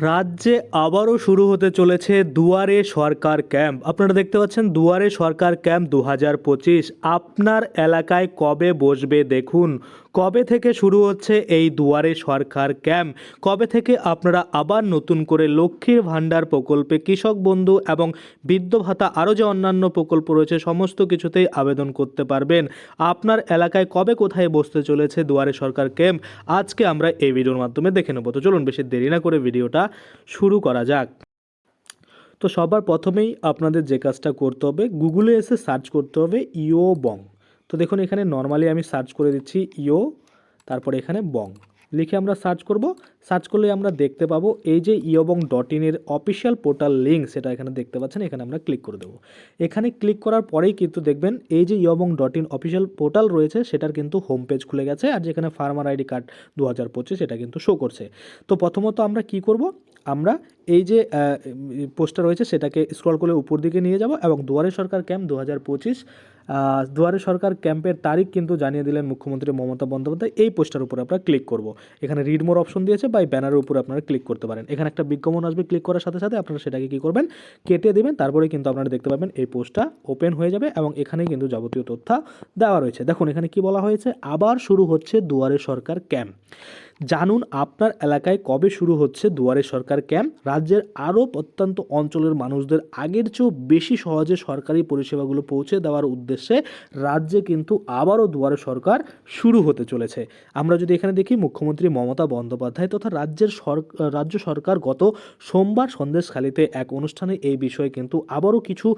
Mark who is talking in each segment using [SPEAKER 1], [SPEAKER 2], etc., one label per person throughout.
[SPEAKER 1] রাজ্যে আবারও শুরু হতে চলেছে দুয়ারে সরকার ক্যাম্প। আপনারা দেখতে পাচ্ছেন দুয়ারে সরকার ক্যাম্প দু হাজার পঁচিশ। আপনার এলাকায় কবে বসবে দেখুন। কবে থেকে শুরু হচ্ছে এই দুয়ারে সরকার ক্যাম্প? কবে থেকে আপনারা আবার নতুন করে লক্ষ্মীর ভাণ্ডার প্রকল্পে কৃষক বন্ধু এবং বৃদ্ধ ভাতা আরও যে অন্যান্য প্রকল্প রয়েছে সমস্ত কিছুতেই আবেদন করতে পারবেন। আপনার এলাকায় কবে কোথায় বসতে চলেছে দুয়ারে সরকার ক্যাম্প? আজকে আমরা এই ভিডিওর মাধ্যমে দেখে নেব। তো চলুন বেশি দেরি না করে ভিডিওটা শুরু করা যাক। তো সবার প্রথমেই আপনাদের যে কাজটা করতে হবে গুগলে এসে সার্চ করতে হবে ইও বং তো দেখুন এখানে নর্মালি আমি সার্চ করে দিচ্ছি ইও তারপরে এখানে বং লিখে আমরা সার্চ করব। সার্চ করলে আমরা দেখতে পাবো এই যে ইয়বং ডট ইনের অফিসিয়াল পোর্টাল লিঙ্ক সেটা এখানে দেখতে পাচ্ছেন, এখানে আমরা ক্লিক করে দেবো। এখানে ক্লিক করার পরেই কিন্তু দেখবেন এই যে ইয়বং ডট ইন অফিসিয়াল পোর্টাল রয়েছে, সেটার কিন্তু হোম পেজ খুলে গেছে আর যেখানে ফার্মার আইডি কার্ড দু হাজার পঁচিশ এটা কিন্তু শো করছে। তো প্রথমত আমরা কি করব? আমরা এই যে পোস্টটা রয়েছে সেটাকে স্ক্রল করে উপর দিকে নিয়ে যাব এবং দুয়ারে সরকার ক্যাম্প দু হাজার পঁচিশ দুয়ারে সরকার ক্যাম্পের তারিখ কিন্তু জানিয়ে দিলেন মুখ্যমন্ত্রী মমতা বন্দ্যোপাধ্যায়। এই পোস্টার উপরে আমরা ক্লিক করব। এখানে রিড মোর অপশন দিয়েছে বা এই ব্যানারের উপরে আপনারা ক্লিক করতে পারেন। এখানে একটা বিজ্ঞাপন আসবে ক্লিক করার সাথে সাথে আপনারা সেটাকে কী করবেন? কেটে দেবেন, তারপরে কিন্তু আপনারা দেখতে পাবেন এই পোস্টটা ওপেন হয়ে যাবে এবং এখানে কিন্তু যাবতীয় তথ্য দেওয়া রয়েছে। দেখুন, এখানে কি বলা হয়েছে? আবার শুরু হচ্ছে দুয়ারে সরকার ক্যাম্প। জানুন আপনার এলাকায় কবে শুরু হচ্ছে দুয়ারে সরকার ক্যাম্প। রাজ্যের আরও প্রত্যন্ত অঞ্চলের মানুষদের আগের চেয়েও বেশি সহজে সরকারি পরিষেবাগুলো পৌঁছে দেওয়ার উদ্দেশ্যে রাজ্যে কিন্তু আবারও দুয়ারে সরকার শুরু হতে চলেছে। আমরা যদি এখানে দেখি, মুখ্যমন্ত্রী মমতা বন্দ্যোপাধ্যায় তথা রাজ্যের রাজ্য সরকার গত সোমবার সন্দেশখালিতে এক অনুষ্ঠানে এই বিষয়ে কিন্তু আবারও কিছু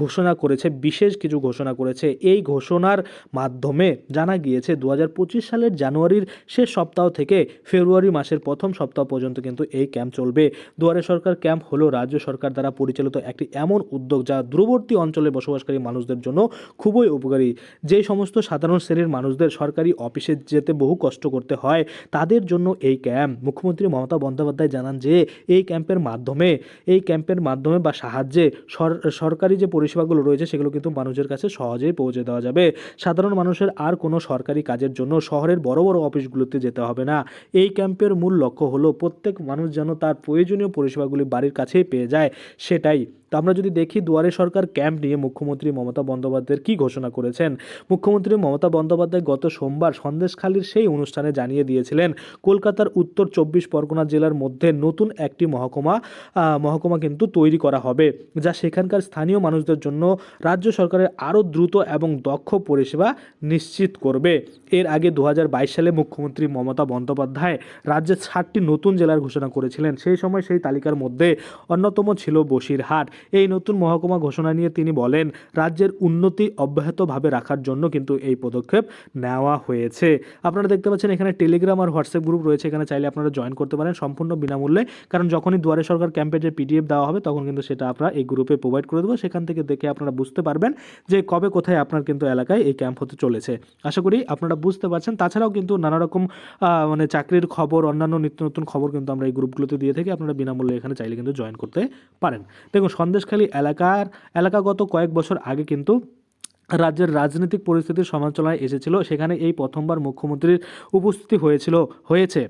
[SPEAKER 1] ঘোষণা করেছে, বিশেষ কিছু ঘোষণা করেছে। এই ঘোষণার মাধ্যমে জানা গিয়েছে দু হাজার পঁচিশ সালের জানুয়ারির শেষ সপ্তাহ থেকে ফেব্রুয়ারি মাসের প্রথম সপ্তাহ পর্যন্ত কিন্তু এই ক্যাম্প চলবে। দুয়ারে সরকার ক্যাম্প হলো রাজ্য সরকার দ্বারা পরিচালিত একটি এমন উদ্যোগ যা দূরবর্তী অঞ্চলে বসবাসকারী মানুষদের জন্য খুবই উপকারী। যে সমস্ত সাধারণ শ্রেণির মানুষদের সরকারি অফিসে যেতে বহু কষ্ট করতে হয়, তাদের জন্য এই ক্যাম্প। মুখ্যমন্ত্রী মমতা বন্দ্যোপাধ্যায় জানান যে, এই ক্যাম্পের মাধ্যমে, এই ক্যাম্পের মাধ্যমে বা সাহায্যে সর- সরকারি যে পরিষেবাগুলো রয়েছে, সেগুলো কিন্তু মানুষের কাছে সহজেই পৌঁছে দেওয়া যাবে। সাধারণ মানুষের আর কোনো সরকারি কাজের জন্য শহরের বড় বড় অফিসগুলোতে যেতে হবে না। এই ক্যাম্পের মূল লক্ষ্য হলো প্রত্যেক মানুষ যেন তার প্রয়োজনীয় পরিষেবাগুলি বাড়ির কাছেই পেয়ে যায়, সেটাই তো আমরা যদি দেখি দুয়ারে সরকার ক্যাম্প নিয়ে মুখ্যমন্ত্রী মমতা বন্দ্যোপাধ্যায়ের কী ঘোষণা করেছেন? মুখ্যমন্ত্রী মমতা বন্দ্যোপাধ্যায় গত সোমবার সন্দেশখালীর সেই অনুষ্ঠানে জানিয়ে দিয়েছিলেন, কলকাতার উত্তর চব্বিশ পরগনা জেলার মধ্যে নতুন একটি মহকুমা মহকুমা কিন্তু তৈরি করা হবে, যা সেখানকার স্থানীয় মানুষদের জন্য রাজ্য সরকারের আরও দ্রুত এবং দক্ষ পরিষেবা নিশ্চিত করবে। এর আগে দু হাজার বাইশ সালে মুখ্যমন্ত্রী মমতা বন্দ্যোপাধ্যায় রাজ্যের ষাটটি নতুন জেলার ঘোষণা করেছিলেন। সেই সময় সেই তালিকার মধ্যে অন্যতম ছিল বসিরহাট। এই নতুন মহকুমা ঘোষণা নিয়ে তিনি বলেন, রাজ্যের উন্নতি অব্যাহতভাবে রাখার জন্য কিন্তু এই পদক্ষেপ নেওয়া হয়েছে। আপনারা দেখতে পাচ্ছেন এখানে টেলিগ্রাম আর হোয়াটসঅ্যাপ গ্রুপ রয়েছে, এখানে চাইলে আপনারা জয়েন করতে পারেন সম্পূর্ণ বিনামূল্যে। কারণ যখনই দুয়ারে সরকার ক্যাম্পের যে পিডিএফ দেওয়া হবে, তখন কিন্তু সেটা আমরা এই গ্রুপে প্রোভাইড করে দেবো। সেখান থেকে দেখে আপনারা বুঝতে পারবেন যে কবে কোথায় আপনার কিন্তু এলাকায় এই ক্যাম্প হতে চলেছে। আশা করি আপনারা বুঝতে পারছেন। তাছাড়াও কিন্তু নানা রকম মানে চাকরির খবর, অন্যান্য নিত্য নতুন খবর কিন্তু আমরা এই গ্রুপগুলোতে দিয়ে থাকি। আপনারা বিনামূল্যে এখানে চাইলে কিন্তু জয়েন করতে পারেন। দেখুন সন্দেশখালী এলাকার এলাকাগত কয়েক বছর আগে কিন্তু রাজ্যের রাজনৈতিক পরিস্থিতির সমালোচনায় এসেছিল। সেখানে এই প্রথমবার মুখ্যমন্ত্রীর উপস্থিতি হয়েছিল, হয়েছে।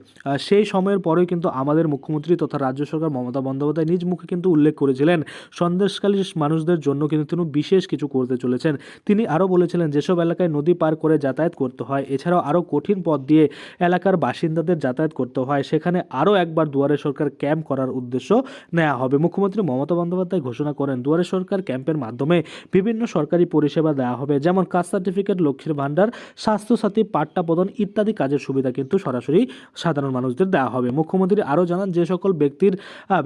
[SPEAKER 1] সেই সময়ের পরেই কিন্তু আমাদের মুখ্যমন্ত্রী তথা রাজ্য সরকার মমতা বন্দ্যোপাধ্যায় নিজ মুখে কিন্তু উল্লেখ করেছিলেন। সন্দেশকালী মানুষদের জন্য কিন্তু তিনি বিশেষ কিছু করতে চলেছেন। তিনি আরও বলেছিলেন, যেসব এলাকায় নদী পার করে যাতায়াত করতে হয়, এছাড়াও আরও কঠিন পথ দিয়ে এলাকার বাসিন্দাদের যাতায়াত করতে হয়, সেখানে আরও একবার দুয়ারে সরকার ক্যাম্প করার উদ্দেশ্য নেওয়া হবে। মুখ্যমন্ত্রী মমতা বন্দ্যোপাধ্যায় ঘোষণা করেন, দুয়ারে সরকার ক্যাম্পের মাধ্যমে বিভিন্ন সরকারি পরিষেবা দেওয়া হবে। যেমন কাস্ট সার্টিফিকেট, লক্ষ্মীর ভাণ্ডার, স্বাস্থ্যসাথী পাট্টা প্রদান ইত্যাদি কাজের সুবিধা কিন্তু সরাসরি সাধারণ মানুষদের দেওয়া হবে। মুখ্যমন্ত্রী আরও জানান, যে সকল ব্যক্তির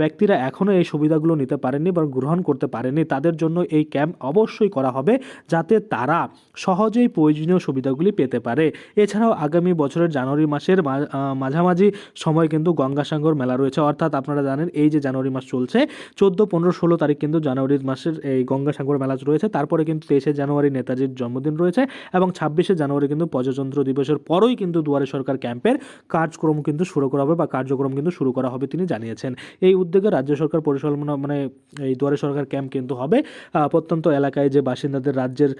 [SPEAKER 1] ব্যক্তিরা এখনও এই সুবিধাগুলো নিতে পারেননি বা গ্রহণ করতে পারেনি তাদের জন্য এই ক্যাম্প অবশ্যই করা হবে যাতে তারা সহজেই প্রয়োজনীয় সুবিধাগুলি পেতে পারে। এছাড়াও আগামী বছরের জানুয়ারি মাসের মাঝামাঝি সময় কিন্তু গঙ্গাসাগর মেলা রয়েছে। অর্থাৎ আপনারা জানেন, এই যে জানুয়ারি মাস চলছে, চোদ্দ, পনেরো, ষোলো তারিখ কিন্তু জানুয়ারি মাসের এই গঙ্গাসাগর মেলা রয়েছে। তারপরে কিন্তু তেইশে জানুয়ারি নেতাজির জন্মদিন রয়েছে এবং ছাব্বিশে জানুয়ারি কিন্তু প্রজাতন্ত্র দিবসের পরই কিন্তু দুয়ারে সরকার ক্যাম্পের কার্যক্রম কিন্তু শুরু করা হবে বা কার্যক্রম কিন্তু শুরু করা হবে তিনি জানিয়েছেন। এই উদ্যোগে রাজ্য সরকার পরিচালনা মানে এই দুয়ারে সরকার ক্যাম্প কিন্তু হবে। প্রত্যন্ত এলাকায় যে বাসিন্দাদের রাজ্যের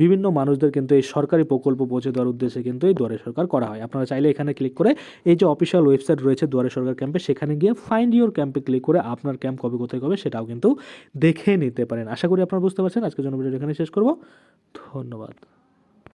[SPEAKER 1] বিভিন্ন মানুষদের কিন্তু এই সরকারি প্রকল্প পৌঁছে দেওয়ার উদ্দেশ্যে কিন্তু এই দুয়ারে সরকার করা হয়। আপনারা চাইলে এখানে ক্লিক করে এই যে অফিসিয়াল ওয়েবসাইট রয়েছে দুয়ারে সরকার ক্যাম্পে, সেখানে গিয়ে ফাইন্ড ইউর ক্যাম্পে ক্লিক করে আপনার ক্যাম্প কবে কোথায় কবে সেটাও কিন্তু দেখে নিতে পারেন। আশা করি আপনারা বুঝতে পারছেন। আজকের জন্য ভিডিও এখানে শেষ করব। ধন্যবাদ।